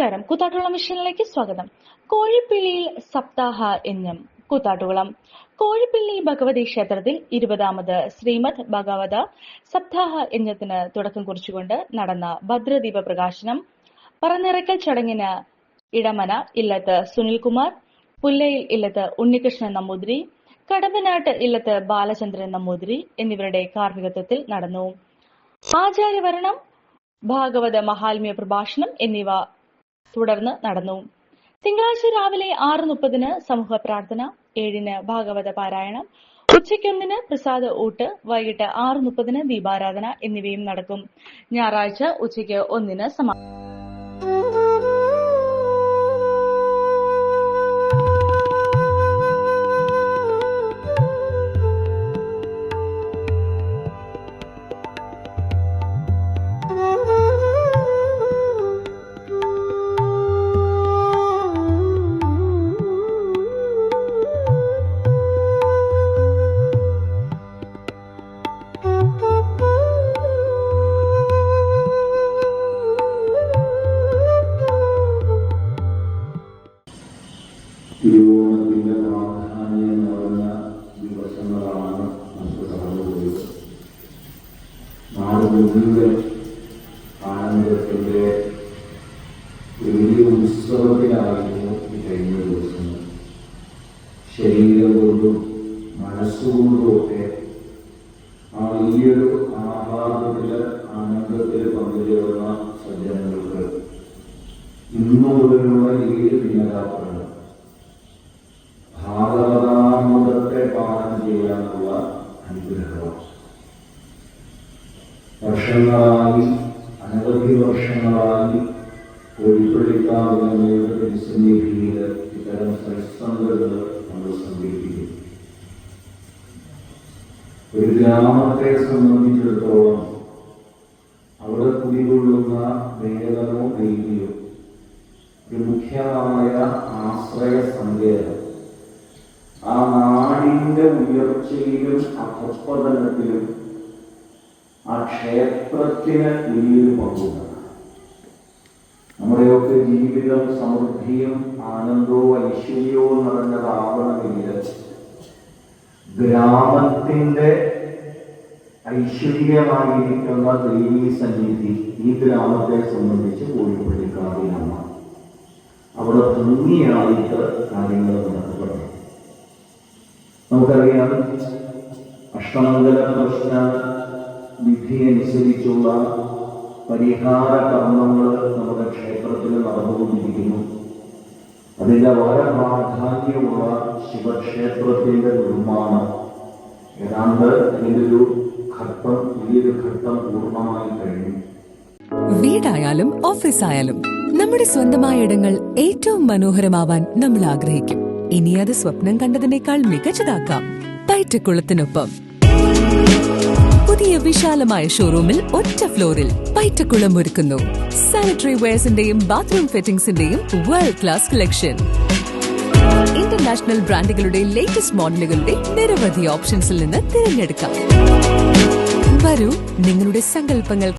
നമസ്കാരം. കൂത്താട്ടുകുളം മിഷനിലേക്ക് സ്വാഗതം. കോഴിപ്പിള്ളിയിൽ സപ്താഹ എന്നും കൂത്താട്ടുകുളം. കോഴിപ്പിള്ളി ഭഗവതി ക്ഷേത്രത്തിൽ ഇരുപതാമത് ശ്രീമദ് ഭഗവത സപ്താഹ യജ്ഞത്തിന് തുടക്കം കുറിച്ചുകൊണ്ട് നടന്ന ഭദ്രദീപ പ്രകാശനം പറന്നിറക്കൽ ചടങ്ങിന് ഇടമന ഇല്ലത്ത് സുനിൽകുമാർ പുല്ലയിൽ ഇല്ലത്ത് ഉണ്ണികൃഷ്ണൻ നമ്പൂതിരി കടമ്പനാട്ട് ഇല്ലത്ത് ബാലചന്ദ്രൻ നമ്പൂതിരി എന്നിവരുടെ കാർമ്മികത്വത്തിൽ നടന്നു. ആചാര്യവരണം ഭാഗവത മഹാത്മ്യ പ്രഭാഷണം എന്നിവ തുടർന്ന് നടന്നു. തിങ്കളാഴ്ച രാവിലെ ആറ് മുപ്പതിന് സമൂഹ പ്രാർത്ഥന ഏഴിന് ഭാഗവത പാരായണം ഉച്ചയ്ക്കൊന്നിന് പ്രസാദ ഊട്ട് വൈകിട്ട് ആറ് മുപ്പതിന് ദീപാരാധന എന്നിവയും നടക്കും. ഞായറാഴ്ച ഉച്ചയ്ക്ക് ഒന്നിന് സമാ ഒരു വലിയ ഉത്സവത്തിലായിരുന്നു ഈ കഴിഞ്ഞ ദിവസങ്ങൾ ശരീരം കൊണ്ടും മനസ്സുകൊണ്ടും ഒക്കെ ആ വലിയൊരു ആഹ്ലാദത്തിൽ ആനന്ദത്തിൽ പങ്കുചേർന്ന സജ്ജനങ്ങൾക്ക് ഇന്നു മുതലുള്ള ഏഴ് ദിനരാത്രങ്ങൾ ഭാഗവതാമൃതത്തെ പാനം ചെയ്യാനുള്ള അനുഗ്രഹമാണ് വർഷങ്ങളായി അനവധി വർഷങ്ങളായി കോഴിപ്പള്ളിക്കാവുന്നവരുടെ തിരുസന്നിധിയിൽ ഇത്തരം സത്സംഗങ്ങൾ നമ്മൾ സംഘടിപ്പിക്കും ഒരു ഗ്രാമത്തെ സംബന്ധിച്ചിടത്തോളം അവിടെ കുടികൊള്ളുന്ന വേദനോ ദൈവിയോ ഒരു മുഖ്യമായ ആശ്രയ സങ്കേതം. ആ നാടിന്റെ ഉയർച്ചയിലും അധപ്പതനത്തിലും ആ ക്ഷേത്രത്തിന് വലിയൊരു പങ്കുണ്ട് നമ്മുടെയൊക്കെ ജീവിതം സമൃദ്ധിയും ആനന്ദവും ഐശ്വര്യവും നിറഞ്ഞതാവണമെങ്കിൽ ഗ്രാമത്തിന്റെ ഐശ്വര്യമായിരിക്കുന്ന ദേവീ സന്നിധി ഈ ഗ്രാമത്തെ സംബന്ധിച്ച് കോഴിപ്പള്ളിക്കാവിലാണ് അവിടെ ഭംഗിയായിട്ട് കാര്യങ്ങൾ നടത്തപ്പെടും നമുക്കറിയാം അഷ്ടമംഗല പ്രശ്ന വിധി അനുസരിച്ചുള്ള പരിഹാര കർമ്മങ്ങൾ നമ്മുടെ ക്ഷേത്രത്തിൽ നടന്നുകൊണ്ടിരിക്കുന്നു. അതിന്റെ വളരെ പ്രാധാന്യമുള്ള ശിവക്ഷേത്രത്തിന്റെ നിർമ്മാണം. ഏതാണ്ട് അതിന്റെ ഒരു ഘട്ടം വലിയൊരു ഘട്ടം പൂർണമായി കഴിഞ്ഞു. വീടായാലും ഓഫീസായാലും നമ്മുടെ സ്വന്തമായ ഇടങ്ങൾ ഏറ്റവും മനോഹരമാവാൻ നമ്മൾ ആഗ്രഹിക്കും. ഇനി അത് സ്വപ്നം കണ്ടതിനേക്കാൾ മികച്ചതാക്കാം. പൈറ്റക്കുളത്തിനൊപ്പം. പുതിയ വിശാലമായ ഷോറൂമിൽ ഒറ്റ ഫ്ലോറിൽ പൈറ്റക്കുളം ഒരുക്കുന്നു. സാനിറ്ററി വെയർസിന്റെയും ബാത്റൂം ഫിറ്റിംഗ്സിന്റെയും വേൾഡ് ക്ലാസ് കളക്ഷൻ ഇന്റർനാഷണൽ ബ്രാൻഡുകളുടെ ലേറ്റസ്റ്റ് മോഡലുകളുടെ നിരവധി ഓപ്ഷൻസിൽ നിന്ന് തിരഞ്ഞെടുക്കാം. വരൂ നിങ്ങളുടെ സങ്കല്പങ്ങൾ